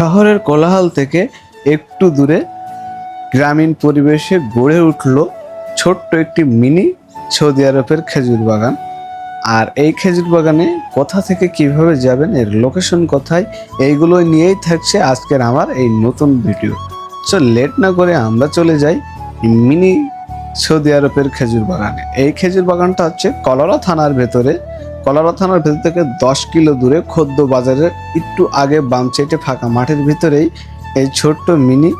শহরের কোলাহল থেকে একটু দূরে গ্রামীণ পরিবেশে গড়ে উঠল ছোট্ট একটি মিনি সৌদি আরবের খেজুর বাগান। আর এই খেজুর বাগানে কোথা থেকে কীভাবে যাবেন এর লোকেশন কোথায়, এইগুলো নিয়েই থাকছে আজকের আমার এই নতুন ভিডিও। সো লেট না করে আমরা চলে যাই মিনি সৌদি আরবের খেজুর বাগানে। এই খেজুর বাগানটা হচ্ছে কলরা থানার ভেতরে। কলরা থানার ভেতর থেকে দশ কিলো দূরে খদ্দ বাজারের একটু আগে বাম সাইডে ফাঁকা মাঠের ভিতরেই এই ছোট্ট মিনি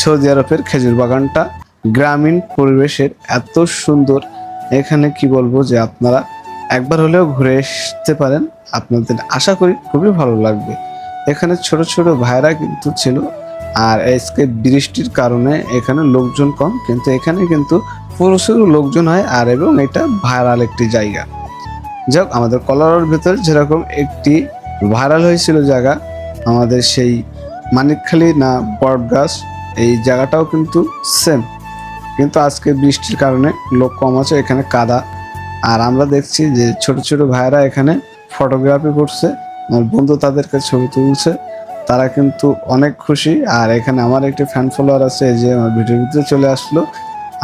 সৌদি আরবের খেজুর বাগানটা গ্রামীণ পরিবেশের এত সুন্দর। এখানে কি বলব যে আপনারা একবার হলেও ঘুরে আসতে পারেন। আপনাদের আশা করি খুবই ভালো লাগবে। এখানে ছোট ছোট ভাইরা কিন্তু ছিল আর আজকে বৃষ্টির কারণে এখানে লোকজন কম, কিন্তু এখানে কিন্তু প্রচুর লোকজন হয় আর এবং এটা ভাইরাল একটি জায়গা। যাক, আমাদের কলারের ভেতরে যেরকম একটি ভাইরাল হয়েছিল জায়গা, আমাদের সেই মানিকখালি না বটগাছ এই জায়গাটাও কিন্তু সেম কিন্তু আজকে বৃষ্টির কারণে লোক কম আছে, এখানে কাদা। আর আমরা দেখছি যে ছোট ছোট ভাইরা এখানে ফটোগ্রাফি করছে, আমার বন্ধু তাদেরকে ছবি তুলছে, তারা কিন্তু অনেক খুশি। আর এখানে আমার একটি ফ্যান ফলোয়ার আছে যে আমার ভিডিওর ভিতরে চলে আসলো।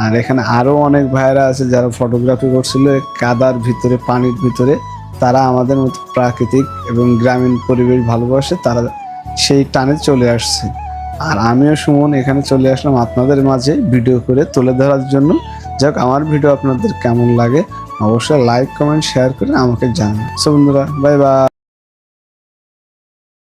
আর এখানে আরও অনেক ভাইরা আছে যারা ফটোগ্রাফি করছিল কাদার ভিতরে, পানির ভিতরে। তারা আমাদের মতো প্রাকৃতিক এবং গ্রামীণ পরিবেশ ভালোবাসে, তারা সেই টানে চলে আসছে। আর আমিও সুমন এখানে চলে আসলাম আপনাদের মাঝে ভিডিও করে তুলে ধরার জন্য। যাক, আমার ভিডিও আপনাদের কেমন লাগে, অবশ্যই লাইক কমেন্ট শেয়ার করে আমাকে জানান। সো বন্ধুরা বাই বাই